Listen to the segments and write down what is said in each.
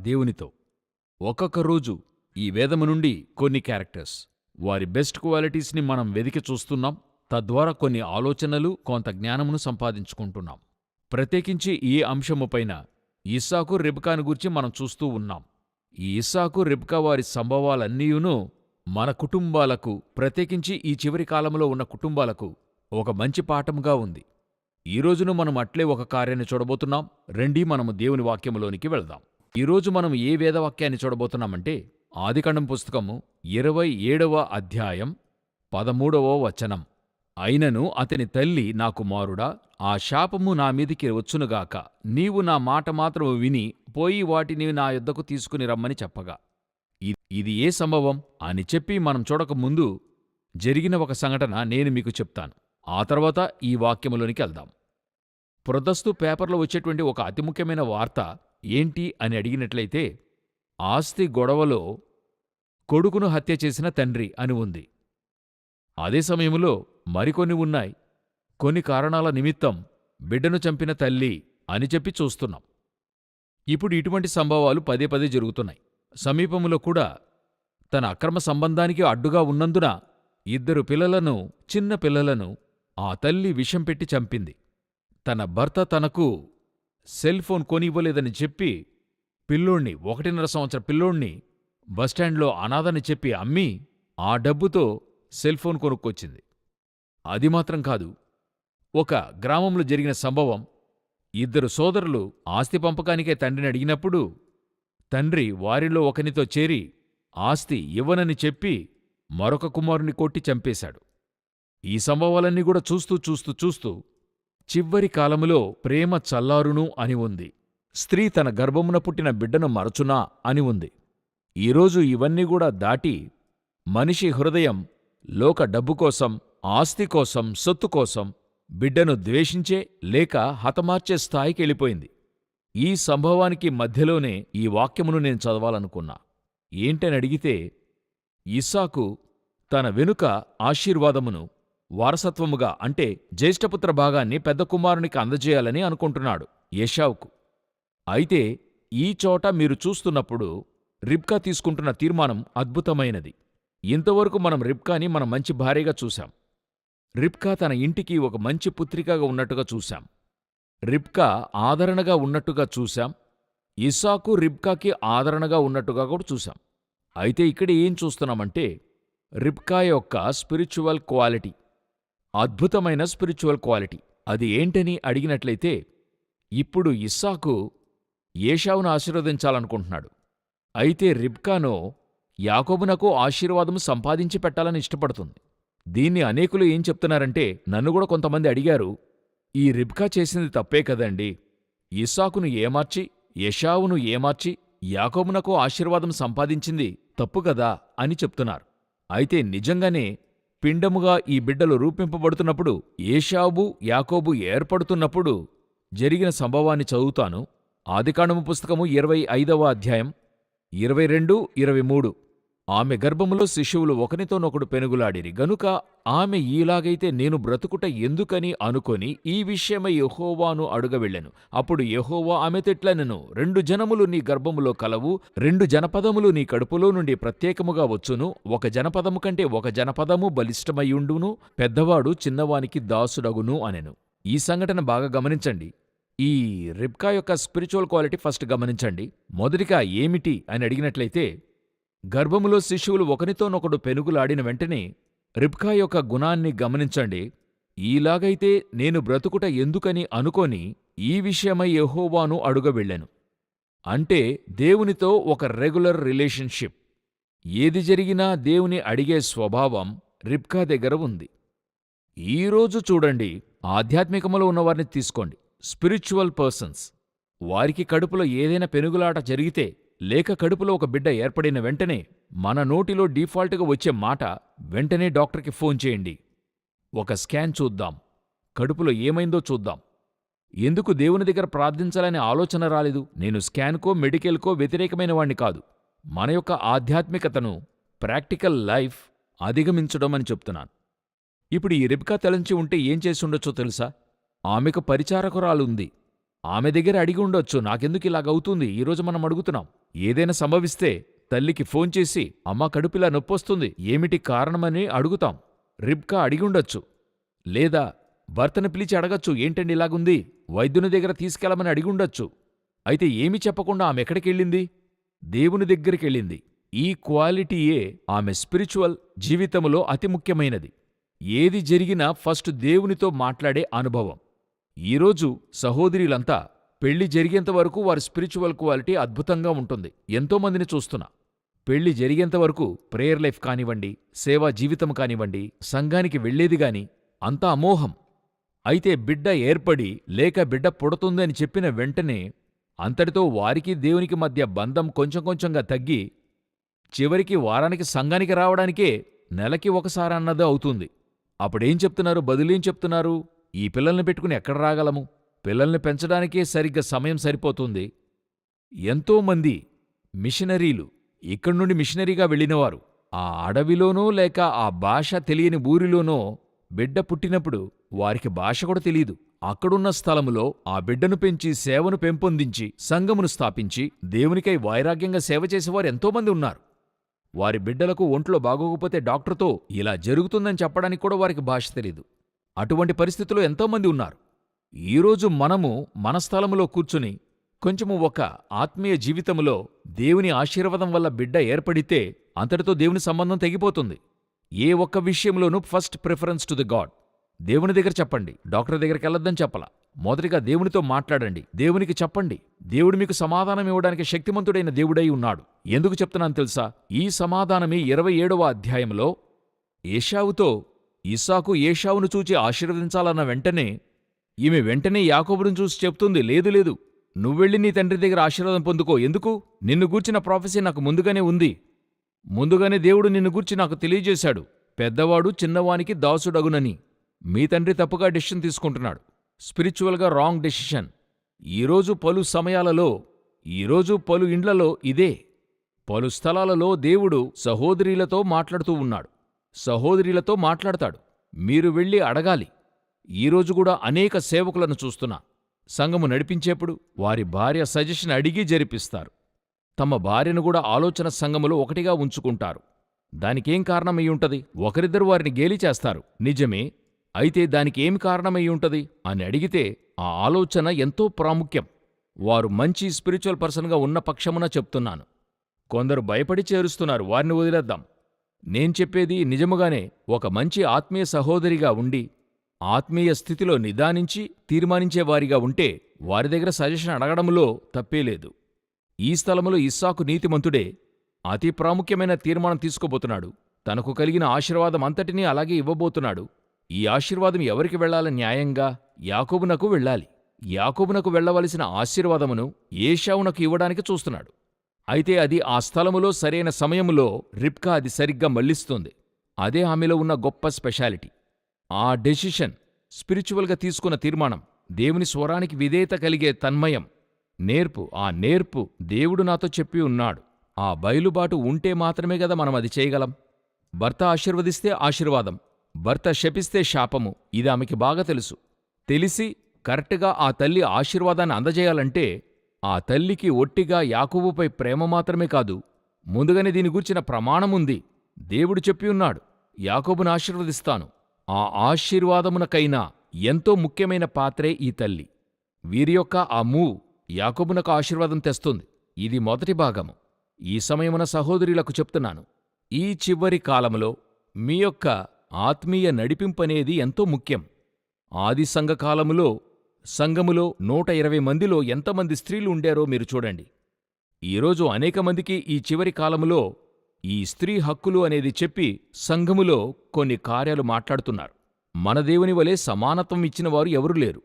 దేవునితో. ఒక్కొక్క రోజు ఈ వేదము నుండి కొన్ని క్యారెక్టర్స్ వారి బెస్ట్ క్వాలిటీస్ని మనం వెదికి చూస్తున్నాం తద్వారా కొన్ని ఆలోచనలు కొంత జ్ఞానమును సంపాదించుకుంటున్నాం. ప్రత్యేకించి ఈ అంశముపైన ఇస్సాకు రిబ్కాను గురించి మనం చూస్తూ ఉన్నాం. ఈ ఇస్సాకు రిబ్కా వారి సంభవాలన్నీయును మన కుటుంబాలకు ప్రత్యేకించి ఈ చివరి కాలంలో ఉన్న కుటుంబాలకు ఒక మంచి పాఠముగా ఉంది. ఈ రోజును మనం అట్లే ఒక కార్యాన్ని చూడబోతున్నాం. రెండీ మనము దేవుని వాక్యములోనికి వెళదాం. ఈరోజు మనం ఏ వేదవాక్యాన్ని చూడబోతున్నామంటే ఆదికాండం పుస్తకము ఇరవై ఏడవ అధ్యాయం పదమూడవ వచనం. అయినను అతని తల్లి నా కుమారుడా ఆ శాపము నా మీదికి వచ్చునుగాక. నీవు నా మాట మాత్రము విని పోయి వాటిని నా యుద్ధకు తీసుకుని రమ్మని చెప్పగా. ఇది ఏ సంభవం? అని చెప్పి మనం చూడకముందు జరిగిన ఒక సంఘటన నేను మీకు చెప్తాను. ఆ తర్వాత ఈ వాక్యములోనికి వెళ్దాం. ప్రొదస్తు పేపర్లో వచ్చేటువంటి ఒక అతి ముఖ్యమైన వార్త ఏంటి అని అడిగినట్లయితే ఆస్తి గొడవలో కొడుకును హత్య చేసిన తండ్రి అని ఉంది. అదే సమయంలో మరికొన్ని ఉన్నాయి. కొన్ని కారణాల నిమిత్తం బిడ్డను చంపిన తల్లి అని చెప్పి చూస్తున్నాం. ఇప్పుడు ఇటువంటి సంభవాలు పదే పదే జరుగుతున్నాయి. సమీపంలో కూడా తన అక్రమ సంబంధానికి అడ్డుగా ఉన్నందున ఇద్దరు పిల్లలను చిన్న పిల్లలను ఆ తల్లి విషం పెట్టి చంపింది. తన భర్త తనకు సెల్ ఫోన్ కొనివ్వలేదని చెప్పి పిల్లోణ్ణి ఒకటిన్నర సంవత్సర పిల్లోణ్ణి బస్టాండ్లో అనాథని చెప్పి అమ్మి ఆ డబ్బుతో సెల్ ఫోన్ కొనుక్కొచ్చింది. అది మాత్రం కాదు ఒక గ్రామంలో జరిగిన సంభవం. ఇద్దరు సోదరులు ఆస్తి పంపకానికే తండ్రిని అడిగినప్పుడు తండ్రి వారిలో ఒకనితో చేరి ఆస్తి ఇవ్వనని చెప్పి మరొక కుమారుని కొట్టి చంపేశాడు. ఈ సంభవాలన్నీ కూడా చూస్తూ చూస్తూ చూస్తూ చివ్వరి కాలములో ప్రేమ చల్లారును అని ఉంది. స్త్రీ తన గర్భమున పుట్టిన బిడ్డను మరచునా అని ఉంది. ఈరోజు ఇవన్నీ కూడా దాటి మనిషి హృదయం లోక డబ్బు కోసం ఆస్తి కోసం సొత్తు కోసం బిడ్డను ద్వేషించే లేక హతమార్చే స్థాయికి వెళ్ళిపోయింది. ఈ సంభవానికి మధ్యలోనే ఈ వాక్యమును నేను చదవాలనుకున్నా. ఏంటని అడిగితే ఇస్సాకు తన వెనుక ఆశీర్వాదమును వారసత్వముగా అంటే జ్యేష్ఠపుత్ర భాగాన్ని పెద్ద కుమారునికి అందజేయాలని అనుకుంటున్నాడు యేషావుకు అయితే ఈ చోట మీరు చూస్తున్నప్పుడు రిబ్కా తీసుకుంటున్న తీర్మానం అద్భుతమైనది. ఇంతవరకు మనం రిబ్కాని మన మంచి భార్యగా చూశాం. రిబ్కా తన ఇంటికి ఒక మంచి పుత్రికగా ఉన్నట్టుగా చూశాం. రిబ్కా ఆదరణగా ఉన్నట్టుగా చూశాం. ఇస్సాకు రిబ్కాకి ఆదరణగా ఉన్నట్టుగా కూడా చూశాం. అయితే ఇక్కడ ఏం చూస్తున్నామంటే రిబ్కా యొక్క స్పిరిచువల్ క్వాలిటీ అద్భుతమైన స్పిరిచువల్ క్వాలిటీ. అది ఏంటని అడిగినట్లయితే ఇప్పుడు ఇస్సాకు ఏషావును ఆశీర్వదించాలనుకుంటున్నాడు. అయితే రిబ్కానో యాకోబునకు ఆశీర్వాదం సంపాదించి పెట్టాలని ఇష్టపడుతుంది. దీన్ని అనేకులు ఏం చెప్తున్నారంటే నన్ను కూడా కొంతమంది అడిగారు ఈ రిబ్కా చేసింది తప్పే కదండి. ఇస్సాకును ఏమార్చి యషావును ఏమార్చి యాకోబునకు ఆశీర్వాదం సంపాదించింది తప్పు కదా అని చెప్తున్నారు. అయితే నిజంగానే పిండముగా ఈ బిడ్డలు రూపింపబడుతున్నప్పుడు ఏషాబు యాకోబు ఏర్పడుతున్నప్పుడు జరిగిన సంభవాన్ని చదువుతాను. ఆదికాండము పుస్తకము ఇరవై ఐదవ అధ్యాయం ఇరవై రెండు ఇరవై మూడు. ఆమె గర్భములో శిశువులు ఒకనితోనొకడు పెనుగులాడిరి. గనుక ఆమె ఈలాగైతే నేను బ్రతుకుట ఎందుకని అనుకొని ఈ విషయమై యహోవాను అడుగవెళ్ళెను. అప్పుడు యహోవా ఆమె తెట్లనెను. రెండు జనములు నీ గర్భములో కలవు రెండు జనపదములు నీ కడుపులో నుండి ప్రత్యేకముగా వచ్చును. ఒక జనపదము కంటే ఒక జనపదము బలిష్టమయ్యుండును పెద్దవాడు చిన్నవానికి దాసుడగును అనెను. ఈ సంఘటన బాగా గమనించండి. ఈ రిబ్కా యొక్క స్పిరిచువల్ క్వాలిటీ ఫస్ట్ గమనించండి. మొదటిగా ఏమిటి అని అడిగినట్లయితే గర్భములో శిశువులు ఒకనితోనొకడు పెనుగులాడిన వెంటనే రిబ్కా యొక్క గుణాన్ని గమనించండి. ఈలాగైతే నేను బ్రతుకుట ఎందుకని అనుకొని ఈ విషయమై యహోవాను అడుగవెళ్ళెను అంటే దేవునితో ఒక రెగ్యులర్ రిలేషన్షిప్. ఏది జరిగినా దేవుని అడిగే స్వభావం రిబ్కా దగ్గర ఉంది. ఈరోజు చూడండి ఆధ్యాత్మికములో ఉన్నవారిని తీసుకోండి. Spiritual persons. వారికి కడుపులో ఏదైనా పెనుగులాట జరిగితే లేక కడుపులో ఒక బిడ్డ ఏర్పడిన వెంటనే మన నోటిలో డీఫాల్ట్గా వచ్చే మాట వెంటనే డాక్టర్కి ఫోన్ చేయండి. ఒక స్కాన్ చూద్దాం. కడుపులో ఏమైందో చూద్దాం. ఎందుకు దేవుని దగ్గర ప్రార్థించాలనే ఆలోచన రాలేదు. నేను స్కాన్కో మెడికల్కో వ్యతిరేకమైన వాణ్ణి కాదు. మన యొక్క ఆధ్యాత్మికతను ప్రాక్టికల్ లైఫ్ అధిగమించడం అని చెప్తున్నాను. ఇప్పుడు ఈ రిబ్కా తలంచి ఉంటే ఏం చేసి ఉండొచ్చో తెలుసా? ఆమెకు పరిచారకురాలుంది ఆమె దగ్గర అడిగి ఉండొచ్చు. నాకెందుకు ఇలాగవుతుంది ఈరోజు మనం అడుగుతున్నాం. ఏదైనా సంభవిస్తే తల్లికి ఫోన్ చేసి అమ్మ కడుపులా నొప్పొస్తుంది. ఏమిటి కారణమని అడుగుతాం. రిబ్కా అడిగి ఉండొచ్చు. లేదా భర్తను పిలిచి అడగచ్చు. ఏంటండి ఇలాగుంది? వైద్యుని దగ్గర తీసుకెళ్ళమని అడిగి ఉండొచ్చు. అయితే ఏమి చెప్పకుండా ఆమె ఎక్కడికెళ్ళింది? దేవుని దగ్గరికెళ్ళింది. ఈ క్వాలిటీయే ఆమె స్పిరిచువల్ జీవితంలో అతి ముఖ్యమైనది. ఏది జరిగినా ఫస్ట్ దేవునితో మాట్లాడే అనుభవం. ఈరోజు సహోదరీలంతా పెళ్ళి జరిగేంత వరకు వారి స్పిరిచువల్ క్వాలిటీ అద్భుతంగా ఉంటుంది. ఎంతోమందిని చూస్తున్నా. పెళ్ళి జరిగేంత వరకు ప్రేయర్ లైఫ్ కానివ్వండి సేవా జీవితం కానివ్వండి సంఘానికి వెళ్ళేది గాని అంతా అమోహం. అయితే బిడ్డ ఏర్పడి లేక బిడ్డ పుడుతుందని చెప్పిన వెంటనే అంతటితో వారికి దేవునికి మధ్య బంధం కొంచెం కొంచెంగా తగ్గి చివరికి వారానికి సంఘానికి రావడానికే నెలకి ఒకసారన్నది అవుతుంది. అప్పుడేం చెప్తున్నారు? బదులేం చెప్తున్నారు? ఈ పిల్లల్ని పెట్టుకుని ఎక్కడ రాగలము? పిల్లల్ని పెంచడానికే సరిగ్గా సమయం సరిపోతుంది. ఎంతోమంది మిషనరీలు ఇక్కడి నుండి మిషనరీగా వెళ్ళినవారు. ఆ అడవిలోనో లేక ఆ భాష తెలియని ఊరిలోనో బిడ్డ పుట్టినప్పుడు వారికి భాష కూడా తెలియదు అక్కడున్న స్థలములో ఆ బిడ్డను పెంచి సేవను పెంపొందించి సంఘమును స్థాపించి దేవునికై వైరాగ్యంగా సేవ చేసేవారు ఎంతోమంది ఉన్నారు. వారి బిడ్డలకు ఒంట్లో బాగోకపోతే డాక్టర్తో ఇలా జరుగుతుందని చెప్పడానికి కూడా వారికి భాష తెలీదు. అటువంటి పరిస్థితుల్లో ఎంతోమంది ఉన్నారు. ఈరోజు మనము మన స్థలములో కూర్చుని కొంచెము ఒక ఆత్మీయ జీవితములో దేవుని ఆశీర్వాదం వల్ల బిడ్డ ఏర్పడితే అంతటితో దేవుని సంబంధం తెగిపోతుంది. ఏ ఒక్క విషయంలోనూ first preference to the God. దేవుని దగ్గర చెప్పండి డాక్టర్ దగ్గరికి వెళ్ళొద్దని చెప్పలా. మొదటిగా దేవునితో మాట్లాడండి దేవునికి చెప్పండి. దేవుడు మీకు సమాధానం ఇవ్వడానికి శక్తిమంతుడైన దేవుడై ఉన్నాడు. ఎందుకు చెప్తున్నాను తెలుసా? ఈ సమాధానమే ఇరవై ఏడవ అధ్యాయంలో ఏషావుతో ఇసాకు ఏషావును చూచి ఆశీర్వదించాలన్న వెంటనే ఈమె వెంటనే యాకోబును చూసి చెప్తుంది లేదు లేదు నువ్వెళ్ళి నీ తండ్రి దగ్గర ఆశీర్వాదం పొందుకో. ఎందుకు? నిన్ను గూర్చిన ప్రాఫెసీ నాకు ముందుగానే ఉంది. ముందుగానే దేవుడు నిన్ను గూర్చి నాకు తెలియజేశాడు. పెద్దవాడు చిన్నవానికి దాసుడగునని. మీ తండ్రి తప్పుగా డెసిషన్ తీసుకుంటున్నాడు. స్పిరిచువల్గా రాంగ్ డెసిషన్. ఈరోజు పలు సమయాలలో ఈరోజు పలు ఇండ్లలో ఇదే. పలు స్థలాలలో దేవుడు సహోదరీలతో మాట్లాడుతూ ఉన్నాడు. సహోదరిలతో మాట్లాడతాడు. మీరు వెళ్ళి అడగాలి. ఈరోజు కూడా అనేక సేవకులను చూస్తున్నా. సంఘము నడిపించేప్పుడు వారి భార్య సజెషన్ అడిగి జరిపిస్తారు. తమ భార్యను కూడా ఆలోచన సంఘములో ఒకటిగా ఉంచుకుంటారు. దానికేం కారణమై ఉంటది? ఒకరిద్దరు వారిని గేలి చేస్తారు. నిజమే. అయితే దానికేమి కారణమయ్యుంటది కారణమై ఉంటది? అని అడిగితే ఆ ఆలోచన ఎంతో ప్రాముఖ్యం. వారు మంచి స్పిరిచువల్ పర్సన్గా ఉన్న పక్షమున చెప్తున్నాను. కొందరు భయపడి చేరుస్తున్నారు. వారిని వదిలేద్దాం. నేను చెప్పేది నిజముగానే ఒక మంచి ఆత్మీయ సహోదరిగా ఉండి ఆత్మీయ స్థితిలో నిదానించి తీర్మానించేవారిగా ఉంటే వారి దగ్గర సజెషన్ అడగడంలో తప్పేలేదు ఈ స్థలములో ఇస్సాకు నీతిమంతుడే అతి ప్రాముఖ్యమైన తీర్మానం తీసుకోబోతున్నాడు. తనకు కలిగిన ఆశీర్వాదం అంతటినీ అలాగే ఇవ్వబోతున్నాడు. ఈ ఆశీర్వాదం ఎవరికి వెళ్ళాల న్యాయంగా? యాకోబునకు వెళ్ళాలి. యాకోబునకు వెళ్ళవలసిన ఆశీర్వాదమును ఏషావునకు ఇవ్వడానికి చూస్తున్నాడు. అయితే అది ఆ స్థలములో సరైన సమయములో రిప్కా అది సరిగ్గా మళ్ళిస్తుంది అదే ఆమెలో ఉన్న గొప్ప స్పెషాలిటీ. ఆ డెసిషన్ స్పిరిచువల్గా తీసుకున్న తీర్మానం దేవుని స్వరానికి విధేయత కలిగే తన్మయం. నేర్పు ఆ నేర్పు దేవుడు నాతో చెప్పి ఉన్నాడు. ఆ బయలుబాటు ఉంటే మాత్రమే గదా మనం అది చేయగలం. భర్త ఆశీర్వదిస్తే ఆశీర్వాదం భర్త శపిస్తే శాపము ఇది ఆమెకి బాగా తెలుసు. తెలిసి కరెక్ట్గా ఆ తల్లి ఆశీర్వాదాన్ని అందజేయాలంటే ఆ తల్లికి ఒట్టిగా యాకోబుపై ప్రేమ మాత్రమే కాదు ముందుగానే దీని గూర్చిన ప్రమాణముంది. దేవుడు చెప్పి ఉన్నాడు యాకోబును ఆశీర్వదిస్తాను. ఆ ఆశీర్వాదమునకైనా ఎంతో ముఖ్యమైన పాత్రే ఈ తల్లి. వీరి యొక్క ఆ మూవ్ యాకోబునకు ఆశీర్వాదం తెస్తుంది. ఇది మొదటి భాగము. ఈ సమయమున సహోదరులకు చెప్తున్నాను ఈ చివరి కాలములో మీ యొక్క ఆత్మీయ నడిపింపనేది ఎంతో ముఖ్యం. ఆది సంఘకాలములో సంఘములో నూట ఇరవై మందిలో ఎంతమంది స్త్రీలు ఉండారో మీరు చూడండి. ఈరోజు అనేక మందికి ఈ చివరి కాలములో ఈ స్త్రీ హక్కులు అనేది చెప్పి సంఘములో కొన్ని కార్యాలు మాట్లాడుతున్నారు. మన దేవుని వలె సమానత్వం ఇచ్చిన వారు ఎవరూ లేరు.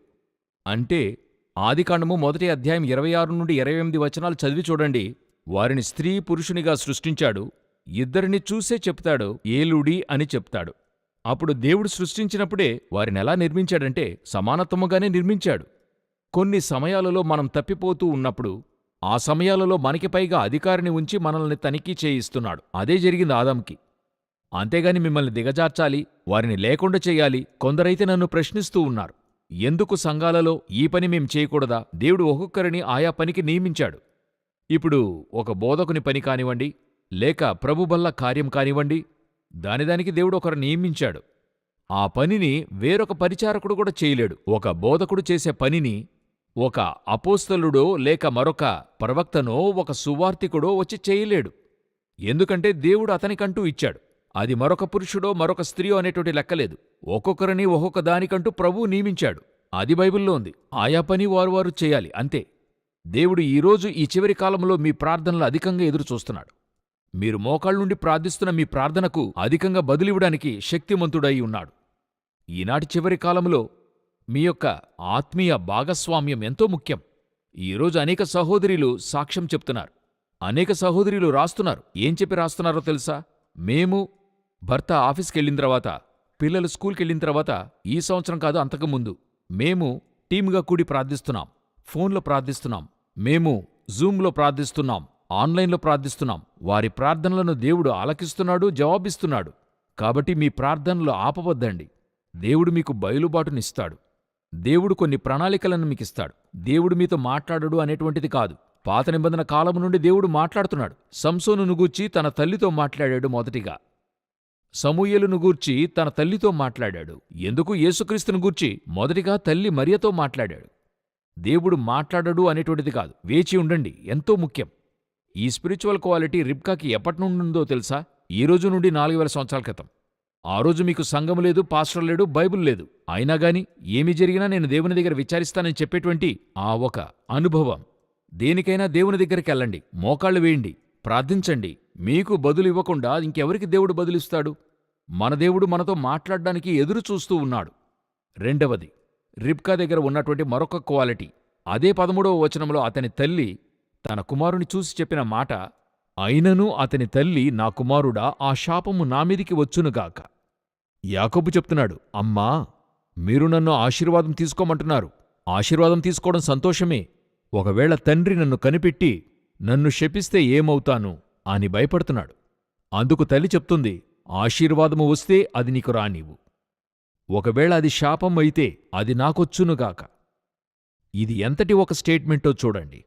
అంటే ఆదికాండము మొదటి అధ్యాయం ఇరవై ఆరు నుండి ఇరవై ఎనిమిది వచనాలు చదివి చూడండి. వారిని స్త్రీ పురుషునిగా సృష్టించాడు. ఇద్దరిని చూసే చెప్తాడు. ఏలుడి అని చెప్తాడు. అప్పుడు దేవుడు సృష్టించినప్పుడే వారినెలా నిర్మించాడంటే సమానత్వముగానే నిర్మించాడు. కొన్ని సమయాలలో మనం తప్పిపోతూ ఉన్నప్పుడు ఆ సమయాలలో మనకి పైగా అధికారిని ఉంచి మనల్ని తనిఖీ చేయిస్తున్నాడు. అదే జరిగింది ఆదాంకి. అంతేగాని మిమ్మల్ని దిగజార్చాలి వారిని లేకుండా చేయాలి కొందరైతే నన్ను ప్రశ్నిస్తూ ఉన్నారు. ఎందుకు సంఘాలలో ఈ పని మేం చేయకూడదా? దేవుడు ఒక్కొక్కరిని ఆయా పనికి నియమించాడు. ఇప్పుడు ఒక బోధకుని పని కానివ్వండి లేక ప్రభుబల్ల కార్యం కానివ్వండి దానిదానికి దేవుడు ఒకరు నియమించాడు. ఆ పనిని వేరొక పరిచారకుడు కూడా చేయలేడు. ఒక బోధకుడు చేసే పనిని ఒక అపోస్తలుడో లేక మరొక ప్రవక్తనో ఒక సువార్తికుడో వచ్చి చేయలేడు. ఎందుకంటే దేవుడు అతనికంటూ ఇచ్చాడు. అది మరొక పురుషుడో మరొక స్త్రీయో అనేటువంటి లెక్కలేదు ఒక్కొక్కరిని ఒక్కొక్క దానికంటూ ప్రభువు నియమించాడు. అది బైబిల్లో ఉంది. ఆయా పని వారు వారు చేయాలి. అంతే. దేవుడు ఈరోజు ఈ చివరి కాలంలో మీ ప్రార్థనలు అధికంగా ఎదురు చూస్తున్నాడు. మీరు మోకాళ్ళుండి ప్రార్థిస్తున్న మీ ప్రార్థనకు అధికంగా బదులివ్వడానికి శక్తిమంతుడై ఉన్నాడు. ఈనాటి చివరి కాలంలో మీ యొక్క ఆత్మీయ భాగస్వామ్యం ఎంతో ముఖ్యం. ఈరోజు అనేక సహోదరులు సాక్ష్యం చెప్తున్నారు. అనేక సహోదరులు రాస్తున్నారు. ఏం చెప్పి రాస్తున్నారో తెలుసా? మేము భర్త ఆఫీస్కెళ్ళిన తర్వాత పిల్లలు స్కూల్కెళ్ళిన తర్వాత ఈ సంవత్సరం కాదు అంతకుముందు మేము టీమ్గా కూడి ప్రార్థిస్తున్నాం. ఫోన్లో ప్రార్థిస్తున్నాం. మేము జూమ్లో ప్రార్థిస్తున్నాం. ఆన్లైన్లో ప్రార్థిస్తున్నాం. వారి ప్రార్థనలను దేవుడు ఆలకిస్తున్నాడు జవాబిస్తున్నాడు. కాబట్టి మీ ప్రార్థనలు ఆపవద్దండి. దేవుడు మీకు బయలుబాటునిస్తాడు. దేవుడు కొన్ని ప్రణాళికలను మీకిస్తాడు. దేవుడు మీతో మాట్లాడడు అనేటువంటిది కాదు. పాత నిబంధన కాలము నుండి దేవుడు మాట్లాడుతున్నాడు. సంసోనును గూర్చి తన తల్లితో మాట్లాడాడు మొదటిగా. సమూయలును గూర్చి తన తల్లితో మాట్లాడాడు. ఎందుకు? యేసుక్రీస్తును గూర్చి మొదటిగా తల్లి మరియతో మాట్లాడాడు. దేవుడు మాట్లాడడు అనేటువంటిది కాదు. వేచి ఉండండి. ఎంతో ముఖ్యం. ఈ స్పిరిచువల్ క్వాలిటీ రిబ్కాకి ఎప్పటి నుండి ఉందో తెలుసా? ఈ రోజు నుండి నాలుగు వేల సంవత్సరాల క్రితం. ఆ రోజు మీకు సంఘం లేదు పాస్టర్ లేడు బైబుల్ లేదు. అయినా గాని ఏమి జరిగినా నేను దేవుని దగ్గర విచారిస్తానని చెప్పేటువంటి ఆ ఒక అనుభవం. దేనికైనా దేవుని దగ్గరికి వెళ్ళండి మోకాళ్ళు వేయండి ప్రార్థించండి. మీకు బదులు ఇవ్వకుండా ఇంకెవరికి దేవుడు బదులిస్తాడు? మన దేవుడు మనతో మాట్లాడడానికి ఎదురు చూస్తూ ఉన్నాడు. రెండవది రిబ్కా దగ్గర ఉన్నటువంటి మరొక క్వాలిటీ అదే పదమూడవ వచనంలో అతని తల్లి తన కుమారుని చూసి చెప్పిన మాట అయినను అతని తల్లి నా కుమారుడా ఆ శాపము నామీదికి వచ్చునుగాక యాకబు చెప్తున్నాడు అమ్మా మీరు నన్ను ఆశీర్వాదం తీసుకోమంటున్నారు. ఆశీర్వాదం తీసుకోవడం సంతోషమే. ఒకవేళ తండ్రి నన్ను కనిపెట్టి నన్ను శపిస్తే ఏమవుతాను? అని భయపడుతున్నాడు. అందుకు తల్లి చెప్తుంది ఆశీర్వాదము వస్తే అది నీకు రానివ్వు. ఒకవేళ అది శాపం అయితే అది నాకొచ్చునుగాక ఇది ఎంతటి ఒక స్టేట్మెంటో చూడండి.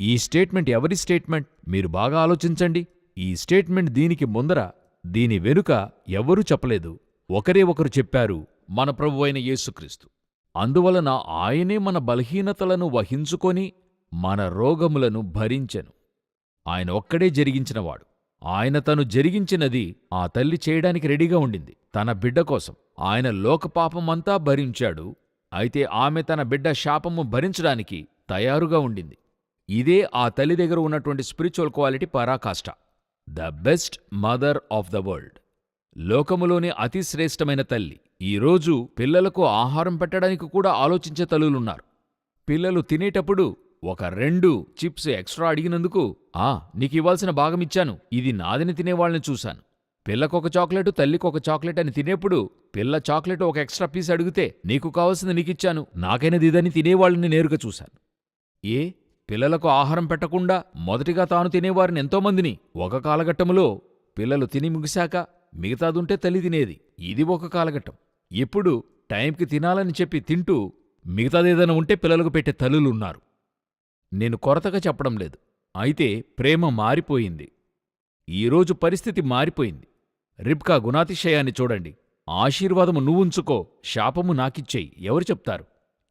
ఈ స్టేట్మెంట్ ఎవరి స్టేట్మెంట్? మీరు బాగా ఆలోచించండి. ఈ స్టేట్మెంట్ దీనికి ముందర దీని వెనుక ఎవ్వరూ చెప్పలేదు. ఒకరే ఒకరు చెప్పారు మన ప్రభువైన యేసుక్రీస్తు. అందువలన ఆయనే మన బలహీనతలను వహించుకొని మన రోగములను భరించెను. ఆయన ఒక్కడే జరిగించినవాడు. ఆయన తను జరిగించినది ఆ తల్లి చేయడానికి రెడీగా ఉండింది. తన బిడ్డ కోసం. ఆయన లోకపాపమంతా భరించాడు. అయితే ఆమె తన బిడ్డ శాపము భరించడానికి తయారుగా ఉండింది. ఇదే ఆ తల్లి దగ్గర ఉన్నటువంటి స్పిరిచువల్ క్వాలిటీ పరాకాష్ట. The best mother of the world లోకములోని అతి శ్రేష్టమైన తల్లి. ఈరోజు పిల్లలకు ఆహారం పెట్టడానికి కూడా ఆలోచించే తల్లులున్నారు. పిల్లలు తినేటప్పుడు ఒక రెండు చిప్స్ ఎక్స్ట్రా అడిగినందుకు ఆ నీకివ్వాల్సిన భాగమిచ్చాను ఇది నాదని తినేవాళ్ళని చూశాను. పిల్లకొక చాక్లెట్ తల్లికొక చాక్లెట్ అని తినేప్పుడు పిల్ల చాక్లెట్ ఒక ఎక్స్ట్రా పీస్ అడిగితే నీకు కావాల్సింది నీకిచ్చాను. నాకైనది ఇదని తినేవాళ్ళని నేరుగా చూశాను. ఏ? పిల్లలకు ఆహారం పెట్టకుండా మొదటిగా తాను తినేవారిని ఎంతోమందిని ఒక కాలఘట్టములో పిల్లలు తిని ముగిశాక మిగతాదుంటే తల్లి తినేది. ఇది ఒక కాలఘట్టం. ఇప్పుడు టైంకి తినాలని చెప్పి తింటూ మిగతాదేదైనా ఉంటే పిల్లలకు పెట్టే తల్లులున్నారు. నేను కొరతగా చెప్పడం లేదు. అయితే ప్రేమ మారిపోయింది. ఈరోజు పరిస్థితి మారిపోయింది. రిబ్కా గుణాతిశయాన్ని చూడండి. ఆశీర్వాదము నువ్వుంచుకో శాపము నాకిచ్చేయి. ఎవరు చెప్తారు?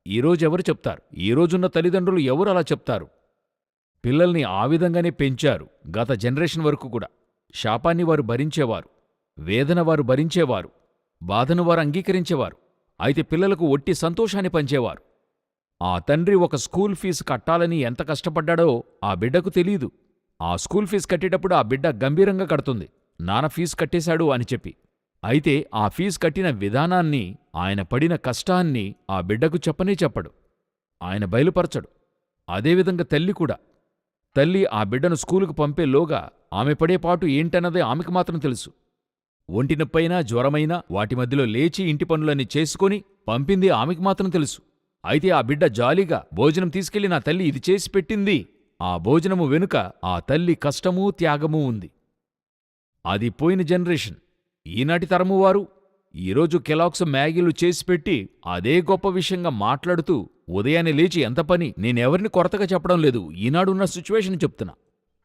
ఈరోజెవరు చెప్తారు? ఈరోజున్న తల్లిదండ్రులు ఎవరు అలా చెప్తారు? పిల్లల్ని ఆ విధంగానే పెంచారు గత జనరేషన్ వరకు కూడా. శాపాన్ని వారు భరించేవారు వేదన వారు భరించేవారు బాధను వారు అంగీకరించేవారు అయితే పిల్లలకు ఒట్టి సంతోషాన్ని పంచేవారు. ఆ తండ్రి ఒక స్కూల్ ఫీజు కట్టాలని ఎంత కష్టపడ్డాడో ఆ బిడ్డకు తెలీదు. ఆ స్కూల్ ఫీజు కట్టేటప్పుడు ఆ బిడ్డ గంభీరంగా కడుతుంది. నాన్న ఫీజు కట్టేశాడు అని చెప్పి. అయితే ఆ ఫీజు కట్టిన విధానాన్ని ఆయన పడిన కష్టాన్ని ఆ బిడ్డకు చెప్పనే చెప్పడు. ఆయన బయలుపరచడు. అదేవిధంగా తల్లి కూడా. తల్లి ఆ బిడ్డను స్కూలుకు పంపేలోగా ఆమె పడే పాటు ఏంటన్నదే ఆమెకు మాత్రం తెలుసు. ఒంటి నొప్పైనా జ్వరమైనా వాటి మధ్యలో లేచి ఇంటి పనులన్నీ చేసుకొని పంపింది ఆమెకు మాత్రం తెలుసు. అయితే ఆ బిడ్డ జాలీగా భోజనం తీసుకెళ్ళి నా తల్లి ఇది చేసి పెట్టింది. ఆ భోజనము వెనుక ఆ తల్లి కష్టమూ త్యాగమూ ఉంది. అది పోయిన జనరేషన్. ఈనాటి తరము వారు ఈరోజు కెలాక్స్ మ్యాగీలు చేసిపెట్టి అదే గొప్ప విషయంగా మాట్లాడుతూ ఉదయాన్నే లేచి ఎంత పని? నేనెవరిని కొరతగా చెప్పడం లేదు. ఈనాడున్న సిచ్యువేషన్ చెప్తున్నా.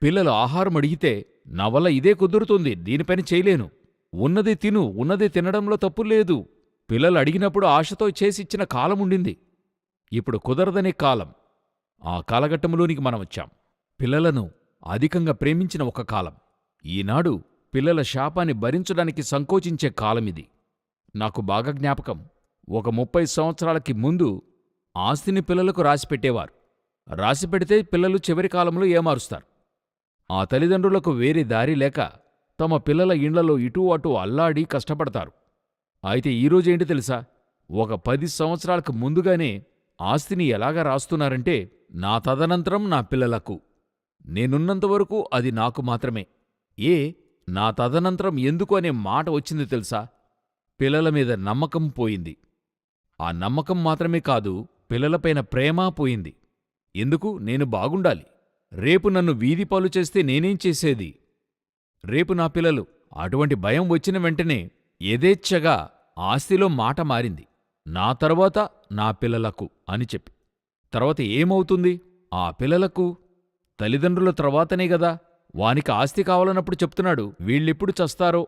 పిల్లలు ఆహారం అడిగితే నా వల్ల ఇదే కుదురుతుంది దీనిపైన చేయలేను. ఉన్నది తిను ఉన్నది తినడంలో తప్పు లేదు. పిల్లలు అడిగినప్పుడు ఆశతో చేసిచ్చిన కాలం ఉండింది. ఇప్పుడు కుదరదనే కాలం. ఆ కాలఘట్టంలోనికి మనం వచ్చాం. పిల్లలను అధికంగా ప్రేమించిన ఒక కాలం. ఈనాడు పిల్లల శాపాన్ని భరించడానికి సంకోచించే కాలమిది. నాకు బాగా జ్ఞాపకం. ఒక ముప్పై సంవత్సరాలకి ముందు ఆస్తిని పిల్లలకు రాసిపెట్టేవారు రాసిపెడితే పిల్లలు చివరి కాలంలో ఏమారుస్తారు? ఆ తల్లిదండ్రులకు వేరే దారి లేక తమ పిల్లల ఇండ్లలో ఇటూ అటూ అల్లాడి కష్టపడతారు. అయితే ఈరోజేంటి తెలుసా? ఒక పది సంవత్సరాలకు ముందుగానే ఆస్తిని ఎలాగా రాస్తున్నారంటే నా తదనంతరం నా పిల్లలకు. నేనున్నంతవరకు అది నాకు మాత్రమే. ఏ? నా తదనంతరం ఎందుకు అనే మాట వచ్చింది తెలుసా? పిల్లల మీద నమ్మకం పోయింది. ఆ నమ్మకం మాత్రమే కాదు పిల్లలపైన ప్రేమ పోయింది. ఎందుకు? నేను బాగుండాలి. రేపు నన్ను వీధిపాలు చేస్తే నేనేం చేసేది? రేపు నా పిల్లలు అటువంటి భయం వచ్చిన వెంటనే యథేచ్ఛగా ఆస్తిలో మాట మారింది. నా తర్వాత నా పిల్లలకు అని చెప్పి. తర్వాత ఏమవుతుంది? ఆ పిల్లలకు తల్లిదండ్రుల తర్వాతనే గదా వానికి ఆస్తి కావాలన్నప్పుడు చెప్తున్నాడు. వీళ్ళెప్పుడు చస్తారో?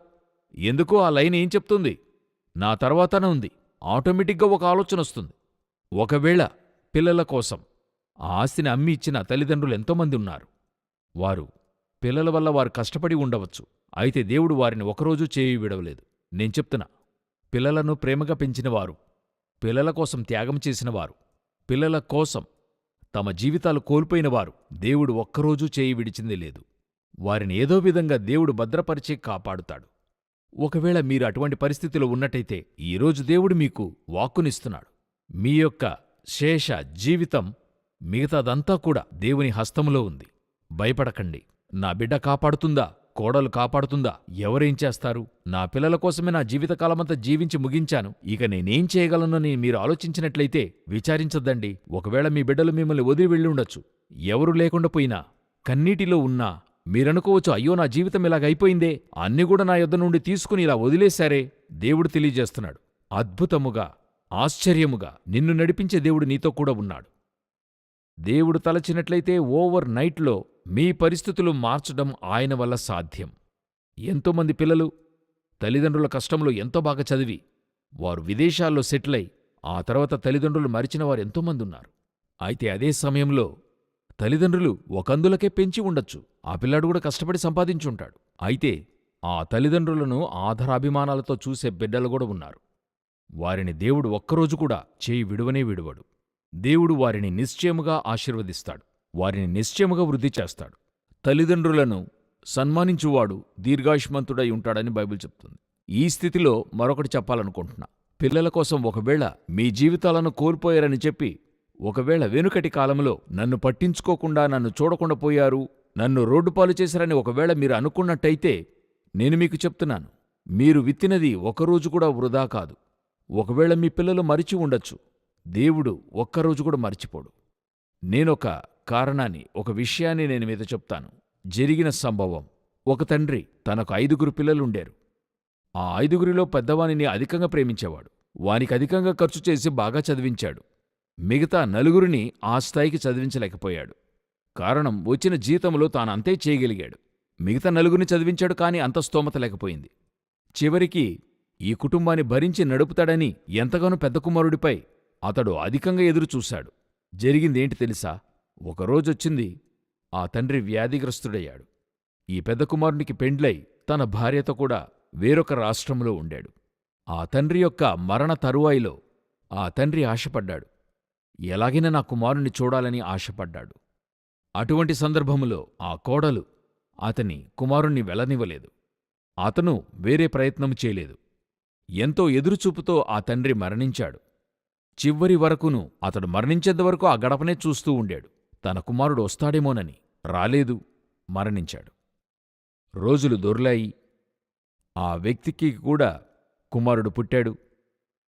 ఎందుకు ఆ లైన్ ఏం చెప్తుంది? నా తర్వాతనే ఉంది. ఆటోమేటిక్గా ఒక ఆలోచన వస్తుంది. ఒకవేళ పిల్లల కోసం ఆ ఆస్తిని అమ్మి ఇచ్చిన తల్లిదండ్రులు ఎంతోమంది ఉన్నారు. వారు పిల్లల వల్ల వారు కష్టపడి ఉండవచ్చు. అయితే దేవుడు వారిని ఒకరోజు చేయి విడవలేదు. నేను చెప్తున్నా. పిల్లలను ప్రేమగా పెంచినవారు పిల్లల కోసం త్యాగం చేసినవారు పిల్లల కోసం తమ జీవితాలు కోల్పోయినవారు దేవుడు ఒక్కరోజూ చేయి విడిచింది లేదు. వారిని ఏదో విధంగా దేవుడు భద్రపరిచి కాపాడుతాడు. ఒకవేళ మీరు అటువంటి పరిస్థితిలో ఉన్నట్టయితే ఈరోజు దేవుడు మీకు వాక్కునిస్తున్నాడు. మీ యొక్క శేష జీవితం మిగతాదంతా కూడా దేవుని హస్తములో ఉంది. భయపడకండి. నా బిడ్డ కాపాడుతుందా? కోడలు కాపాడుతుందా? ఎవరేం చేస్తారు? నా పిల్లల కోసమే నా జీవితకాలమంతా జీవించి ముగించాను. ఇక నేనేం చేయగలనని మీరు ఆలోచించినట్లయితే విచారించద్దండి. ఒకవేళ మీ బిడ్డలు మిమ్మల్ని వదిలి వెళ్ళి ఉండొచ్చు. ఎవరు లేకుండా పోయినా కన్నీటిలో ఉన్నా మీరనుకోవచ్చు అయ్యో నా జీవితం ఇలాగైపోయిందే అన్ని కూడా నా యొద్ద నుండి తీసుకుని ఇలా వదిలేశారే దేవుడు తెలియజేస్తున్నాడు. అద్భుతముగా ఆశ్చర్యముగా నిన్ను నడిపించే దేవుడు నీతో కూడా ఉన్నాడు. దేవుడు తలచినట్లయితే ఓవర్ నైట్లో మీ పరిస్థితులు మార్చడం ఆయన వల్ల సాధ్యం. ఎంతోమంది పిల్లలు తల్లిదండ్రుల కష్టంలో ఎంతో బాగా చదివి వారు విదేశాల్లో సెటిల్ అయి ఆ తర్వాత తల్లిదండ్రులు మరిచిన వారు ఎంతోమంది ఉన్నారు. అయితే అదే సమయంలో తల్లిదండ్రులు ఒకందులకే పెంచి ఉండొచ్చు. ఆ పిల్లాడు కూడా కష్టపడి సంపాదించుంటాడు. అయితే ఆ తల్లిదండ్రులను ఆధారాభిమానాలతో చూసే బిడ్డలు కూడా ఉన్నారు. వారిని దేవుడు ఒక్కరోజు కూడా చేయి విడువనే విడువడు. దేవుడు వారిని నిశ్చయముగా ఆశీర్వదిస్తాడు. వారిని నిశ్చయముగా వృద్ధి చేస్తాడు. తల్లిదండ్రులను సన్మానించువాడు దీర్ఘాయుష్మంతుడై ఉంటాడని బైబిల్ చెప్తుంది. ఈ స్థితిలో మరొకటి చెప్పాలనుకుంటున్నా. పిల్లల కోసం ఒకవేళ మీ జీవితాలను కోల్పోయారని చెప్పి ఒకవేళ వెనుకటి కాలంలో నన్ను పట్టించుకోకుండా నన్ను చూడకుండా పోయారు నన్ను రోడ్డుపాలు చేశారని ఒకవేళ మీరు అనుకున్నట్టయితే నేను మీకు చెప్తున్నాను మీరు విత్తినది ఒకరోజు కూడా వృధా కాదు. ఒకవేళ మీ పిల్లలు మరిచి ఉండొచ్చు దేవుడు ఒక్కరోజు కూడా మరిచిపోడు. నేనొక కారణాన్ని ఒక విషయాన్ని నేను మీద చెప్తాను. జరిగిన సంభవం. ఒక తండ్రి తనకు ఐదుగురు పిల్లలుండారు ఆ ఐదుగురిలో పెద్దవానిని అధికంగా ప్రేమించేవాడు. వానికి అధికంగా ఖర్చు చేసి బాగా చదివించాడు. మిగతా నలుగురిని ఆ స్థాయికి చదివించలేకపోయాడు. కారణం వచ్చిన జీతంలో తానంతే చేయగలిగాడు. మిగతా నలుగురిని చదివించాడు కాని అంత స్తోమత లేకపోయింది. చివరికి ఈ కుటుంబాన్ని భరించి నడుపుతాడని ఎంతగానో పెద్ద కుమారుడిపై అతడు అధికంగా ఎదురుచూశాడు. జరిగిందేంటి తెలుసా? ఒకరోజొచ్చింది ఆ తండ్రి వ్యాధిగ్రస్తుడయ్యాడు. ఈ పెద్ద కుమారునికి పెండ్లై తన భార్యతో కూడా వేరొక రాష్ట్రంలో ఉండాడు. ఆ తండ్రి యొక్క మరణ తరువాయిలో ఆ తండ్రి ఆశపడ్డాడు. ఎలాగైనా నా కుమారుణ్ణి చూడాలని ఆశపడ్డాడు. అటువంటి సందర్భములో ఆ కోడలు అతని కుమారుణ్ణి వెళ్ళనివ్వలేదు అతను వేరే ప్రయత్నం చేయలేదు. ఎంతో ఎదురుచూపుతో ఆ తండ్రి మరణించాడు. చివ్వరి వరకును అతడు మరణించేంతవరకు ఆ గడపనే చూస్తూ ఉండాడు. తన కుమారుడు వస్తాడేమోనని రాలేదు మరణించాడు. రోజులు దొర్లాయి. ఆ వ్యక్తికి కూడా కుమారుడు పుట్టాడు.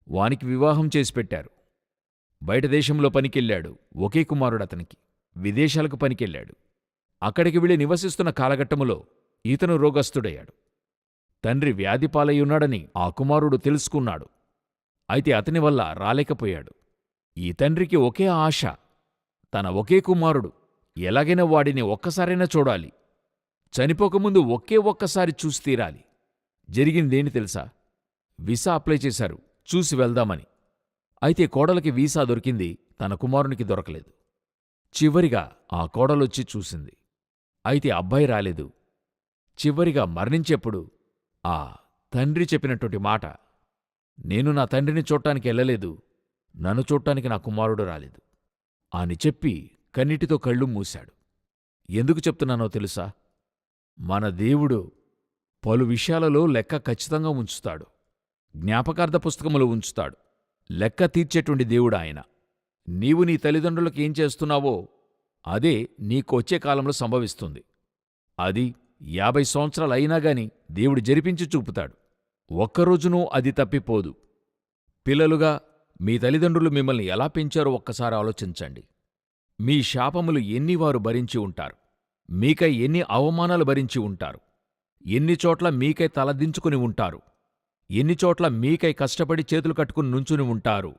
వానికి వివాహం చేసి పెట్టారు. బయట దేశంలో పనికెళ్ళాడు ఒకే కుమారుడు అతనికి. విదేశాలకు పనికెళ్ళాడు. అక్కడికి వెళ్ళి నివసిస్తున్న కాలఘట్టములో ఈతను రోగస్థుడయ్యాడు. తండ్రి వ్యాధిపాలయ్యున్నాడని ఆ కుమారుడు తెలుసుకున్నాడు. అయితే అతని వల్ల రాలేకపోయాడు. ఈ తండ్రికి ఒకే ఆశ తన ఒకే కుమారుడు. ఎలాగైనా వాడిని ఒక్కసారైనా చూడాలి. చనిపోకముందు ఒకే ఒక్కసారి చూసి తీరాలి. జరిగిందేంటి తెలుసా? విసా అప్లై చేశారు. చూసి వెళ్దామని. అయితే కోడలికి వీసా దొరికింది తన కుమారునికి దొరకలేదు. చివరిగా ఆ కోడలొచ్చి చూసింది. అయితే అబ్బాయి రాలేదు. చివరిగా మరణించేప్పుడు ఆ తండ్రి చెప్పినటువంటి మాట నేను నా తండ్రిని చూడటానికి వెళ్ళలేదు. నన్ను చూడటానికి నా కుమారుడు రాలేదు. అని చెప్పి కన్నిటితో కళ్ళు మూశాడు. ఎందుకు చెప్తున్నానో తెలుసా? మన దేవుడు పలు విషయాలలో లెక్క ఖచ్చితంగా ఉంచుతాడు. జ్ఞాపకార్థ పుస్తకములు ఉంచుతాడు. లెక్క తీర్చేటువంటి దేవుడు ఆయన నీవు నీ తల్లిదండ్రులకు ఏం చేస్తున్నావో అదే నీకొచ్చే కాలంలో సంభవిస్తుంది. అది యాభై సంవత్సరాలు అయినా గాని దేవుడు జరిపించి చూపుతాడు. ఒక్కరోజునూ అది తప్పిపోదు. పిల్లలుగా మీ తల్లిదండ్రులు మిమ్మల్ని ఎలా పెంచారో ఒక్కసారి ఆలోచించండి. మీ శాపములు ఎన్ని వారు భరించి ఉంటారు? మీకై ఎన్ని అవమానాలు భరించి ఉంటారు? ఎన్ని చోట్ల మీకై తలదించుకుని ఉంటారు? ఎన్ని చోట్ల మీకై కష్టపడి చేతులు కట్టుకుని నుంచుని ఉంటారు?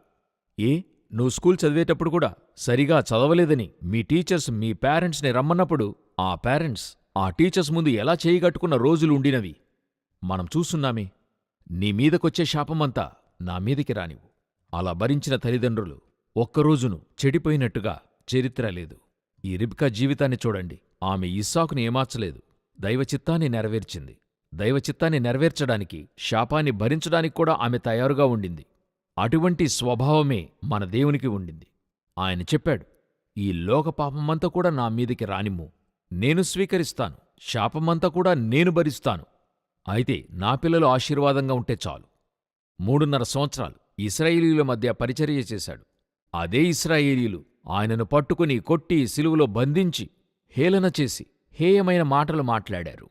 ఏ? నువ్వు స్కూల్ చదివేటప్పుడు కూడా సరిగా చదవలేదని మీ టీచర్స్ మీ పేరెంట్స్ని రమ్మన్నప్పుడు ఆ పేరెంట్స్ ఆ టీచర్స్ ముందు ఎలా చేయగట్టుకున్న రోజులు ఉండినవి? మనం చూస్తున్నామే. నీ మీదకొచ్చే శాపమంతా నా మీదికి రానివు అలా భరించిన తల్లిదండ్రులు ఒక్కరోజును చెడిపోయినట్టుగా చరిత్ర లేదు. ఈ రిబ్కా జీవితాన్ని చూడండి. ఆమె ఇస్సాకుని ఏమార్చలేదు. దైవచిత్తాన్ని నెరవేర్చింది. దైవచిత్తాన్ని నెరవేర్చడానికి శాపాన్ని భరించడానికి కూడా ఆమె తయారుగా ఉండింది. అటువంటి స్వభావమే మన దేవునికి ఉండింది. ఆయన చెప్పాడు ఈ లోక పాపమంతా కూడా నా మీదికి రానిమ్ము. నేను స్వీకరిస్తాను. శాపమంతా కూడా నేను భరిస్తాను. అయితే నా పిల్లలు ఆశీర్వాదంగా ఉంటే చాలు. మూడున్నర సంవత్సరాలు ఇస్రాయేలీల మధ్య పరిచర్య చేశాడు. అదే ఇస్రాయేలీలు ఆయనను పట్టుకుని కొట్టి సిలువలో బంధించి హేళన చేసి హేయమైన మాటలు మాట్లాడారు.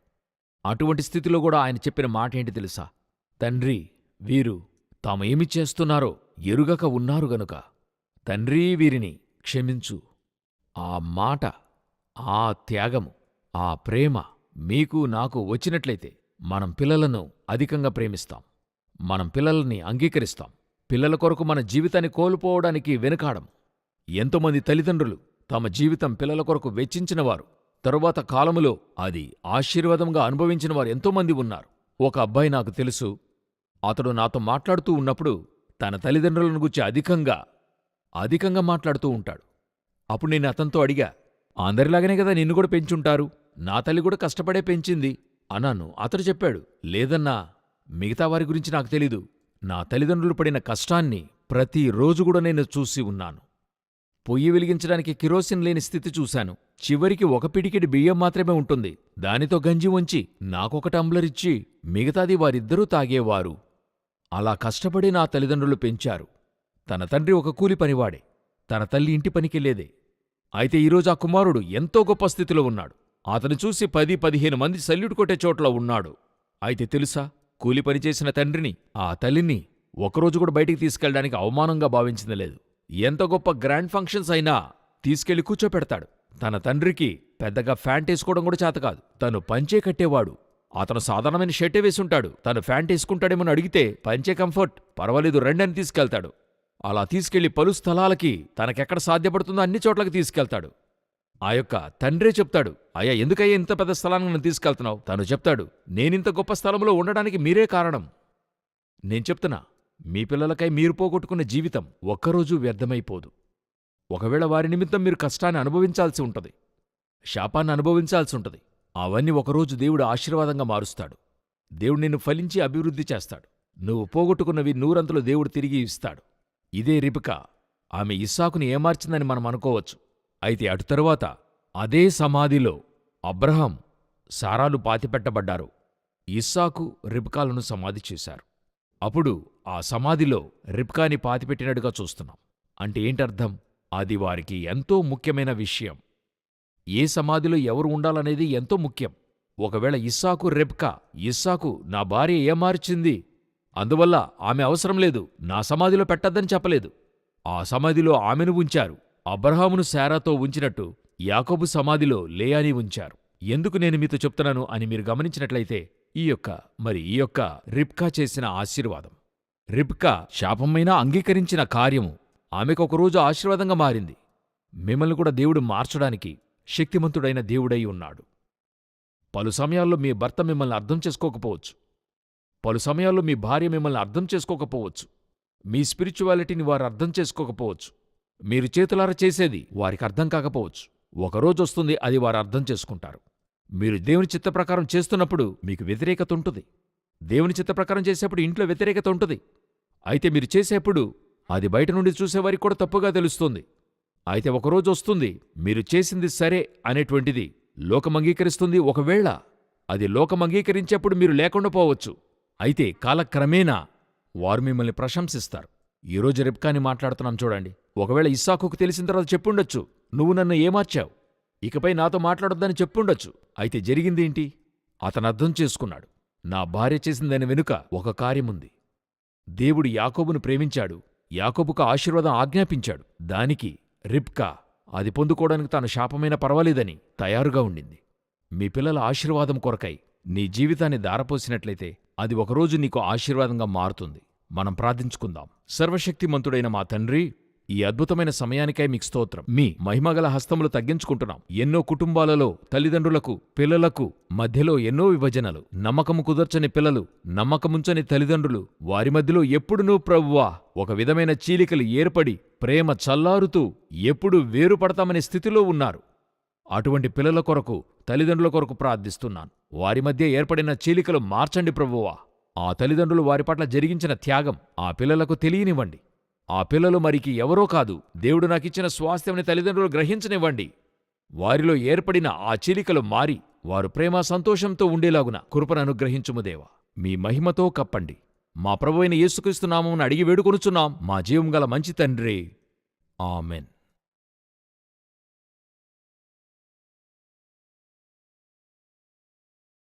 అటువంటి స్థితిలో కూడా ఆయన చెప్పిన మాట ఏంటి తెలుసా? తండ్రి వీరు తామేమి చేస్తున్నారో ఎరుగక ఉన్నారు గనుక తండ్రీ వీరిని క్షమించు. ఆ మాట ఆ త్యాగము ఆ ప్రేమ మీకు నాకు వచ్చినట్లయితే మనం పిల్లలను అధికంగా ప్రేమిస్తాం. మనం పిల్లల్ని అంగీకరిస్తాం. పిల్లల కొరకు మన జీవితాన్ని కోల్పోవడానికి వెనుకాడం ఎంతోమంది తల్లిదండ్రులు తమ జీవితం పిల్లల కొరకు వెచ్చించినవారు. తరువాత కాలములో అది ఆశీర్వాదంగా అనుభవించిన వారు ఎంతోమంది ఉన్నారు. ఒక అబ్బాయి నాకు తెలుసు. అతడు నాతో మాట్లాడుతూ ఉన్నప్పుడు తన తల్లిదండ్రులను గుచ్చి అధికంగా అధికంగా మాట్లాడుతూ ఉంటాడు. అప్పుడు నేను అతనితో అడిగా అందరిలాగనే కదా నిన్ను కూడా పెంచుంటారు? నా తల్లి కూడా కష్టపడే పెంచింది. అన్నాను. అతడు చెప్పాడు లేదన్నా మిగతా వారి గురించి నాకు తెలీదు. నా తల్లిదండ్రులు పడిన కష్టాన్ని ప్రతిరోజు కూడా నేను చూసి ఉన్నాను. పొయ్యి వెలిగించడానికి కిరోసిన్ లేని స్థితి చూశాను. చివరికి ఒక పిడికిడి బియ్యం మాత్రమే ఉంటుంది. దానితో గంజి వంచి నాకొక టంబ్లరిచ్చి మిగతాది వారిద్దరూ తాగేవారు. అలా కష్టపడి నా తల్లిదండ్రులు పెంచారు. తన తండ్రి ఒక కూలి పనివాడే. తన తల్లి ఇంటి పనికెళ్ళేదే అయితే ఈరోజు ఆ కుమారుడు ఎంతో గొప్ప స్థితిలో ఉన్నాడు. అతను చూసి పది పదిహేను మంది సల్యూట్ కొట్టే చోట్ల ఉన్నాడు. అయితే తెలుసా? కూలి పనిచేసిన తండ్రిని ఆ తల్లిని ఒకరోజు కూడా బయటికి తీసుకెళ్ళడానికి అవమానంగా భావించింది లేదు. ఎంత గొప్ప గ్రాండ్ ఫంక్షన్స్ అయినా తీసుకెళ్ళి కూర్చోపెడతాడు. తన తండ్రికి పెద్దగా ఫ్యాంట్ వేసుకోవడం కూడా చేత కాదు. తను పంచే కట్టేవాడు. అతను సాధారణమైన షర్టే వేసుంటాడు. తను ఫ్యాంట్ వేసుకుంటాడేమని అడిగితే పంచే కంఫర్ట్ పర్వాలేదు రండి అని తీసుకెళ్తాడు. అలా తీసుకెళ్ళి పలు స్థలాలకి తనకెక్కడ సాధ్యపడుతుందో అన్ని చోట్లకి తీసుకెళ్తాడు. ఆ యొక్క తండ్రే చెప్తాడు అయ్యా ఎందుకయ్యా ఇంత పెద్ద స్థలానికి నన్ను తీసుకెళ్తున్నావు? తను చెప్తాడు నేనింత గొప్ప స్థలంలో ఉండడానికి మీరే కారణం. నేను చెప్తున్నా మీ పిల్లలకై మీరు పోగొట్టుకున్న జీవితం ఒక్కరోజు వ్యర్థమైపోదు. ఒకవేళ వారి నిమిత్తం మీరు కష్టాన్ని అనుభవించాల్సి ఉంటుంది. శాపాన్ని అనుభవించాల్సి ఉంటుంది. అవన్నీ ఒకరోజు దేవుడు ఆశీర్వాదంగా మారుస్తాడు. దేవుడు నిన్ను ఫలించి అభివృద్ధి చేస్తాడు. నువ్వు పోగొట్టుకున్నవి నూరంతలు దేవుడు తిరిగి ఇస్తాడు. ఇదే రిపిక ఆమె ఇస్సాకుని ఏమార్చిందని మనం అనుకోవచ్చు. అయితే అటు తరువాత అదే సమాధిలో అబ్రహం సారాలు పాతిపెట్టబడ్డారు. ఇస్సాకు రిబ్కాలను సమాధి చేశారు. అప్పుడు ఆ సమాధిలో రిబ్కాని పాతిపెట్టినట్టుగా చూస్తున్నాం. అంటే ఏంటర్థం? అది వారికి ఎంతో ముఖ్యమైన విషయం. ఏ సమాధిలో ఎవరు ఉండాలనేది ఎంతో ముఖ్యం. ఒకవేళ ఇస్సాకు రెబ్కా ఇస్సాకు నా భార్య ఏమార్చింది? అందువల్ల ఆమె అవసరం లేదు నా సమాధిలో పెట్టద్దని చెప్పలేదు. ఆ సమాధిలో ఆమెను ఉంచారు అబ్రహామును శారాతో ఉంచినట్టు యాకోబు సమాధిలో లేయాని ఉంచారు. ఎందుకు నేను మీతో చెప్తున్నాను అని మీరు గమనించినట్లయితే ఈ యొక్క మరి ఈ యొక్క రిబ్కా చేసిన ఆశీర్వాదం. రిబ్కా శాపమైనా అంగీకరించిన కార్యము. ఆమెకు ఒకరోజు ఆశీర్వాదంగా మారింది. మిమ్మల్ని కూడా దేవుడు మార్చడానికి శక్తిమంతుడైన దేవుడై ఉన్నాడు. పలు సమయాల్లో మీ భర్త మిమ్మల్ని అర్థం చేసుకోకపోవచ్చు. పలు సమయాల్లో మీ భార్య మిమ్మల్ని అర్థం చేసుకోకపోవచ్చు. మీ స్పిరిచువాలిటీని వారు అర్థం చేసుకోకపోవచ్చు. మీరు చేతులార చేసేది వారికి అర్థం కాకపోవచ్చు. ఒకరోజు వస్తుంది అది వారు అర్థం చేసుకుంటారు. మీరు దేవుని చిత్త ప్రకారం చేస్తున్నప్పుడు మీకు వ్యతిరేకత ఉంటుంది. దేవుని చిత్త ప్రకారం చేసేప్పుడు ఇంట్లో వ్యతిరేకత ఉంటుంది. అయితే మీరు చేసేప్పుడు అది బయట నుండి చూసేవారికి కూడా తప్పుగా తెలుస్తుంది. అయితే ఒకరోజు వస్తుంది మీరు చేసింది సరే అనేటువంటిది లోకం అంగీకరిస్తుంది ఒకవేళ. అది లోకం అంగీకరించేప్పుడు మీరు లేకుండా పోవచ్చు. అయితే కాలక్రమేణా వారు మిమ్మల్ని ప్రశంసిస్తారు. ఈరోజు రెప్కాని మాట్లాడుతున్నాం చూడండి. ఒకవేళ ఇస్సాకుకు తెలిసిన తర్వాత చెప్పుండొచ్చు. నువ్వు నన్ను ఏమార్చావు? ఇకపై నాతో మాట్లాడొద్దని చెప్పుండొచ్చు. అయితే జరిగిందేంటి అతను అర్థం చేసుకున్నాడు. నా భార్య చేసిన దాని వెనుక ఒక కార్యముంది. దేవుడు యాకోబును ప్రేమించాడు. యాకోబుకు ఆశీర్వాదం ఆజ్ఞాపించాడు. దానికి రిబ్కా అది పొందుకోవడానికి తాను శాపమైన పర్వాలేదని తయారుగా ఉండింది. మీ పిల్లల ఆశీర్వాదం కొరకై నీ జీవితాన్ని దారపోసినట్లయితే అది ఒకరోజు నీకు ఆశీర్వాదంగా మారుతుంది. మనం ప్రార్థించుకుందాం. సర్వశక్తిమంతుడైన మా తండ్రి ఈ అద్భుతమైన సమయానికై మీకు స్తోత్రం. మీ మహిమగల హస్తములు తగ్గించుకుంటున్నాం. ఎన్నో కుటుంబాలలో తల్లిదండ్రులకు పిల్లలకు మధ్యలో ఎన్నో విభజనలు. నమ్మకము కుదర్చని పిల్లలు నమ్మకముంచని తల్లిదండ్రులు వారి మధ్యలో ఎప్పుడునూ ప్రభువా? ఒక విధమైన చీలికలు ఏర్పడి ప్రేమ చల్లారుతూ ఎప్పుడు వేరుపడతామనే స్థితిలో ఉన్నారు. అటువంటి పిల్లల కొరకు తల్లిదండ్రుల కొరకు ప్రార్థిస్తున్నాను. వారి మధ్య ఏర్పడిన చీలికలు మార్చండి ప్రభువా. ఆ తల్లిదండ్రులు వారి పట్ల జరిగించిన త్యాగం ఆ పిల్లలకు తెలియనివ్వండి. ఆ పిల్లలు మరికి ఎవరో కాదు. దేవుడు నాకిచ్చిన స్వాస్థ్యంని తల్లిదండ్రులు గ్రహించనివ్వండి. వారిలో ఏర్పడిన ఆ చీలికలు మారి వారు ప్రేమ సంతోషంతో ఉండేలాగున కృపను అనుగ్రహించుముదేవా మీ మహిమతో కప్పండి. మా ప్రభువైన యేసుక్రీస్తు అడిగి వేడుకొనుచున్నాం. మా జీవం గల మంచి తండ్రి. ఆమెన్.